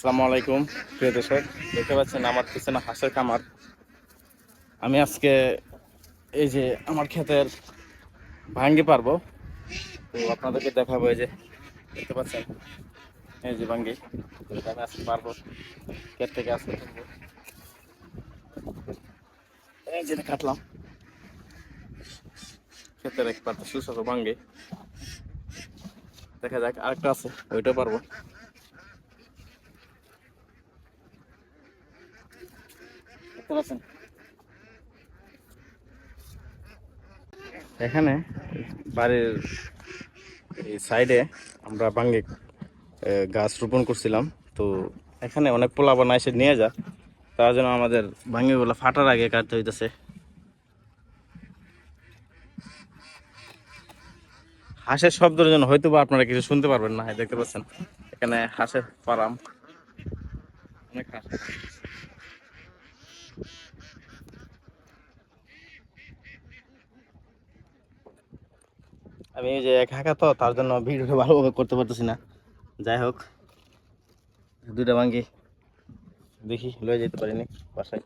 আসসালামু আলাইকুম, প্রিয় দর্শক। দেখতে পাচ্ছেন আমার পিছনে হাঁসের খামার। আমি আজকে এই যে আমার ক্ষেতের ভাঙ্গি পারব। তো আপনাদেরকে দেখাবো এই যে, দেখতে পাচ্ছেন? এই যে ভাঙ্গি। আমি আজকে পারব, ক্ষেত থেকে আজকে এই যে কাটলাম। ক্ষেতের এক পাতা সুস্বাদু ভাঙ্গি। দেখা যাক, আরেকটা আছে ওইটা পারব। এখানে বাড়ির এই সাইডে আমরা বাঙ্গি গাছ রোপণ করছিলাম। তো এখানে অনেক পোলা বানা এসে নিয়ে যা। তার জন্য আমাদের ভাঙ্গিগুলো ফাটার আগে কাটতে হইতেছে। হাঁসের শব্দের জন্য হয়তো বা আপনারা কিছু শুনতে পারবেন না দেখতে পাচ্ছেন। এখানে হাঁসের ফার্ম। অনেক হাঁস। আমি যে একা তো, তার জন্য ভিডিওটা ভালোভাবে করতে পারতেছি না। যাই হোক দুটা ভাঙ্গি, দেখি, লয়ে যেতে পারিনি বাসায়।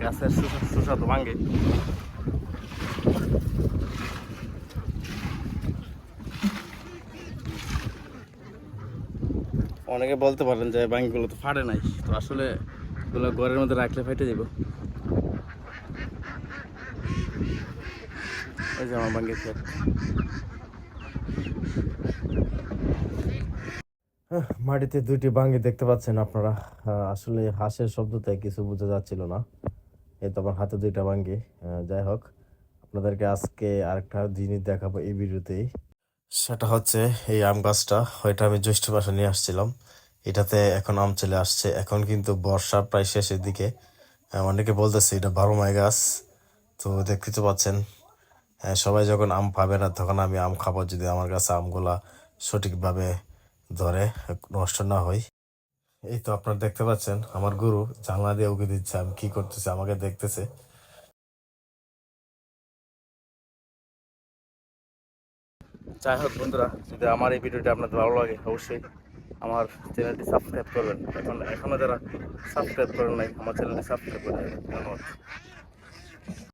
গাছের সুসা- সুস্বাদু ভাঙ্গি। অনেকে বলতে পারেন যে ভাঙ্গিগুলো তো ফাটে নাই তো আসলে এগুলো ঘরের মধ্যে রাখলে ফেটে যাব এই যে আমার ক্ষেত হ্যাঁ, মাটিতে দুইটি বাঙ্গি দেখতে পাচ্ছেন আপনারা। আসলে হাঁসের শব্দতে কিছু বোঝা যাচ্ছিল না। এই তো আমার হাতে দুইটা বাঙ্গি। যাই হোক আপনাদেরকে আজকে আরেকটা জিনিস দেখাবো এই ভিডিওতেই। সেটা হচ্ছে এই আম গাছটা ওইটা আমি জ্যৈষ্ঠ মাসে নিয়ে আসছিলাম। এটাতে এখন আম চলে আসছে। এখন কিন্তু বর্ষা প্রায় শেষের দিকে। অনেকে বলতেছে এটা বারো মাই গাছ। তো দেখতে তো পাচ্ছেন সবাই যখন আম পাবে না, তখন আমি আম খাব যদি আমার কাছে আমগুলা সঠিকভাবে ধরে, নষ্ট না হয়। এই তো আপনারা দেখতে পাচ্ছেন, আমার গুরু জানলা দিয়ে উকি দিচ্ছে, আমি কি করতেছি আমাকে দেখতেছে। যাই হোক বন্ধুরা, যদি আমার এই ভিডিওটি আপনাদের ভালো লাগে, অবশ্যই আমার চ্যানেলটি সাবস্ক্রাইব করবেন এখন এখনও যারা সাবস্ক্রাইব করেন নাই, আমার চ্যানেলটি সাবস্ক্রাইব করে। ধন্যবাদ